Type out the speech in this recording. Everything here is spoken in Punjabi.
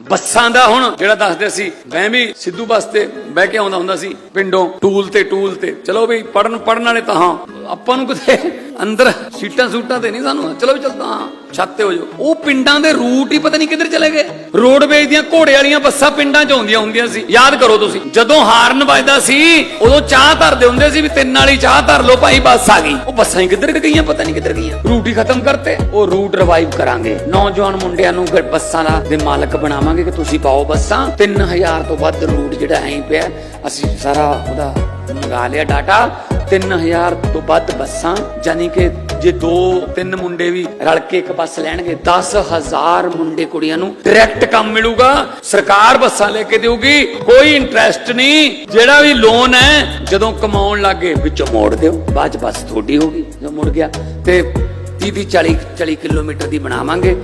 ਬੱਸਾਂ ਦਾ ਹੁਣ ਜਿਹੜਾ ਦੱਸਦੇ ਸੀ, ਮੈਂ ਵੀ ਸਿੱਧੂ ਬੱਸ ਤੇ ਬਹਿ ਕੇ ਆਉਂਦਾ ਹੁੰਦਾ ਸੀ, ਪਿੰਡੋਂ, ਟੂਲ ਤੇ ਟੂਲ ਤੇ। ਚਲੋ ਵੀ ਪੜਨ ਪੜਨ ਵਾਲੇ ਤਾਂ ਹਾਂ ਆਪਾਂ ਨੂੰ ਕਿਤੇ ਅੰਦਰ ਸੀਟਾਂ ਸੂਟਾਂ ਤੇ ਨਹੀਂ ਸਾਨੂੰ। ਚਲੋ ਚੱਲਦਾ ਛੱਤ ਤੇ ਹੋ ਜਾਓ। ਉਹ ਪਿੰਡਾਂ ਦੇ ਰੂਟ ਹੀ ਪਤਾ ਨਹੀਂ ਕਿੱਧਰ ਚਲੇ ਗਏ। ਰੋਡਵੇਜ ਦੀਆਂ ਘੋੜੇ ਵਾਲੀਆਂ ਬੱਸਾਂ ਪਿੰਡਾਂ 'ਚ ਆਉਂਦੀਆਂ ਹੁੰਦੀਆਂ ਸੀ। ਯਾਦ ਕਰੋ ਤੁਸੀਂ, ਜਦੋਂ ਹਾਰਨ ਵੱਜਦਾ ਸੀ, ਉਦੋਂ ਚਾਹ ਧਰਦੇ ਹੁੰਦੇ ਸੀ ਵੀ ਤਿੰਨ ਵਾਲੀ ਚਾਹ ਧਰ ਲਓ, ਭਾਈ ਬੱਸ ਆ ਗਈ। ਉਹ ਬੱਸਾਂ ਹੀ ਕਿੱਧਰ ਗਈਆਂ, ਪਤਾ ਨਹੀਂ ਕਿੱਧਰ ਗਈਆਂ। ਰੂਟ ਹੀ ਖਤਮ ਕਰਤੇ, ਉਹ ਰੂਟ ਰਿਵਾਈਵ ਕਰਾਂਗੇ। ਨੌਜਵਾਨ ਮੁੰਡਿਆਂ ਨੂੰ ਬੱਸਾਂ ਦਾ ਦੇ ਮਾਲਕ ਬਣਾਵਾਂਗੇ ਕਿ ਤੁਸੀਂ ਪਾਓ ਬੱਸਾਂ। 3000 ਤੋਂ ਵੱਧ ਰੂਟ ਜਿਹੜਾ ਐਂ ਪਿਆ, ਅਸੀਂ ਸਾਰਾ ਉਹਦਾ ਮੰਗਾ ਲਿਆ ਡਾਟਾ। 3000 ਤੋਂ ਵੱਧ ਬੱਸਾਂ ਯਾਨੀ ਕਿ ਜੇ ਦੋ, ਤਿੰਨ ਮੁੰਡੇ ਵੀ ਰਲ ਕੇ ਇੱਕ ਬੱਸ ਲੈਣਗੇ 10000 ਮੁੰਡੇ ਕੁੜੀਆਂ ਨੂੰ ਡਾਇਰੈਕਟ ਕੰਮ ਮਿਲੂਗਾ, ਸਰਕਾਰ ਬੱਸਾਂ ਲੈ ਕੇ ਦੇਊਗੀ, ਕੋਈ ਇੰਟਰਸਟ ਨਹੀਂ, ਜਿਹੜਾ ਵੀ ਲੋਨ ਹੈ, ਜਦੋਂ ਕਮਾਉਣ ਲੱਗੇ, ਵਿੱਚੋਂ ਮੋੜ ਦਿਓ, ਬਾਅਦ ਚ ਬੱਸ ਤੁਹਾਡੀ ਹੋਗੀ ਜੋ ਮੁੜ ਗਿਆ, ਤੇ 30 40 40 ਕਿਲੋਮੀਟਰ ਦੀ ਬਣਾਵਾਂਗੇ